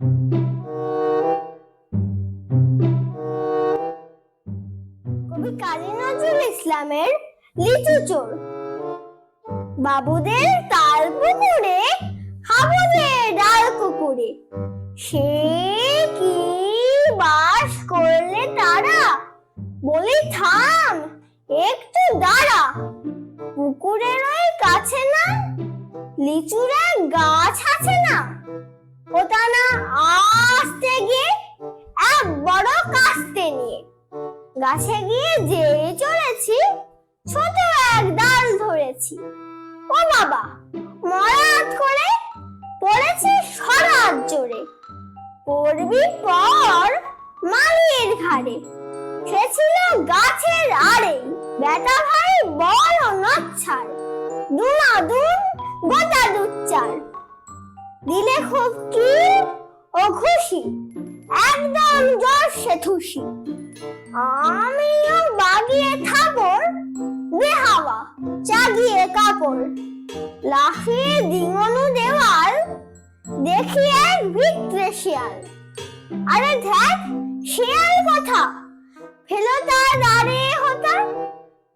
কবি কাজী নজরুল ইসলামের লিচু চোর। বাবুদের তাল পুকুরে হাবুদের ডাল কুকুরে। সে কি বাস করলে তারা? বলি, থাম, একটু দাঁড়া। পুকুরের ওই কাছে না, লিচুর গাছ আছে না? ওটা না? গিয়ে এক বড় কাস্তে নিয়ে। গাছে গিয়ে যেই চলেছি, ছোট এক ডাল ধরেছি। ও বাবা মরাত করে পড়েছি সরাত জোরে। পড়বি পর মালির ঘাড়ে। সে ছিল গাছের আড়ে। বেটা ভাই বড় নচ্ছার দুনা দুন গোটা দুচ্চার দিলে কি ও খুশি একদম জ্বর সে থুসি আমিও বাগিয়ে থাপড় দে হাওয়া চাগিয়ে কাপড়। লাফিয়ে দিঙনু দেওয়াল, দেখি এক ভিতরে শিয়াল। আরে দেখ শিয়াল কথা? ফেলো তার আরে হতা,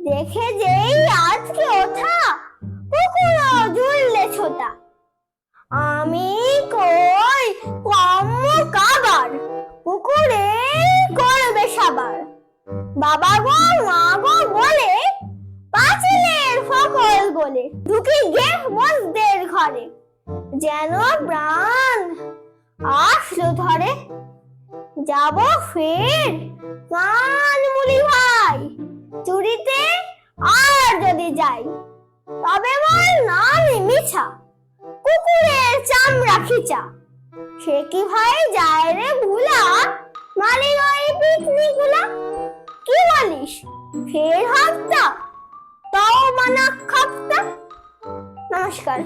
দেখে যেই আজকে ওঠা। আমি কই কম্ম কাবার? পুকুরে করবে সাবার। বাবা গো, মা গো বলে, পাঁচিলের ফকল বলে ঢুকি গে বসদের ঘরে। যেন প্রাণ আসলো ধরে। যাব ফের কান মুলি ভাই, চুরিতে আর যদি যাই, তবে মোর নামই মিছা। কুকুরের সে কি ভাই যায় রে ভুলা? মানে ওই পিকনিকগুলা কি বলিস? ফের হাফতা তাও মানা খাপটা নমস্কার।